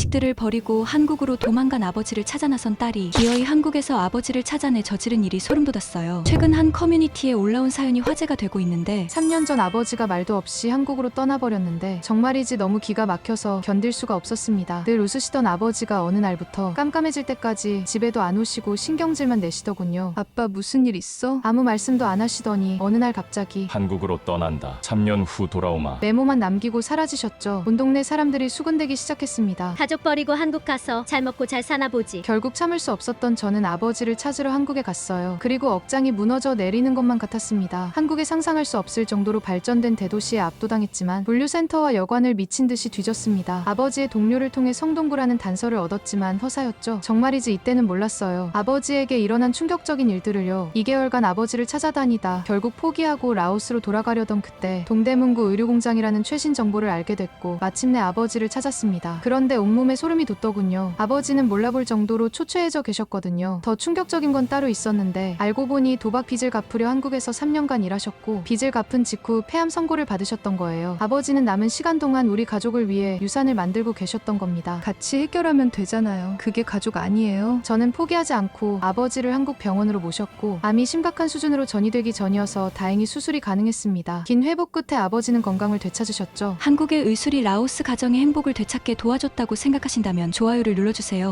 자식들을 버리고 한국으로 도망간 아버지를 찾아 나선 딸이 기어이 한국에서 아버지를 찾아내 저지른 일이 소름 돋았어요. 최근 한 커뮤니티에 올라온 사연이 화제가 되고 있는데 3년 전 아버지가 말도 없이 한국으로 떠나버렸는데 정말이지 너무 기가 막혀서 견딜 수가 없었습니다. 늘 웃으시던 아버지가 어느 날부터 깜깜해질 때까지 집에도 안 오시고 신경질만 내시더군요. 아빠 무슨 일 있어? 아무 말씀도 안 하시더니 어느 날 갑자기 한국으로 떠난다. 3년 후 돌아오마. 메모만 남기고 사라지셨죠. 온 동네 사람들이 수군대기 시작했습니다. 가족 버리고 한국 가서 잘 먹고 잘 사나 보지. 결국 참을 수 없었던 저는 아버지를 찾으러 한국에 갔어요. 그리고 억장이 무너져 내리는 것만 같았습니다. 한국에 상상할 수 없을 정도로 발전된 대도시에 압도당했지만 분류센터와 여관을 미친 듯이 뒤졌습니다. 아버지의 동료를 통해 성동구라는 단서를 얻었지만 허사였죠. 정말이지 이때는 몰랐어요. 아버지에게 일어난 충격적인 일들을요. 2개월간 아버지를 찾아다니다 결국 포기하고 라오스로 돌아가려던 그때 동대문구 의료공장이라는 최신 정보를 알게 됐고 마침내 아버지를 찾았습니다. 그런데 온몸에 소름이 돋더군요. 아버지는 몰라볼 정도로 초췌해져 계셨거든요. 더 충격적인 건 따로 있었는데 알고 보니 도박 빚을 갚으려 한국에서 3년간 일하셨고 빚을 갚은 직후 폐암 선고를 받으셨던 거예요. 아버지는 남은 시간 동안 우리 가족을 위해 유산을 만들고 계셨던 겁니다. 같이 해결하면 되잖아요. 그게 가족 아니에요? 저는 포기하지 않고 아버지를 한국 병원으로 모셨고 암이 심각한 수준으로 전이되기 전이어서 다행히 수술이 가능했습니다. 긴 회복 끝에 아버지는 건강을 되찾으셨죠. 한국의 의술이 라오스 가정의 행복을 되찾게 도와줬다고 생각하신다면 좋아요를 눌러주세요.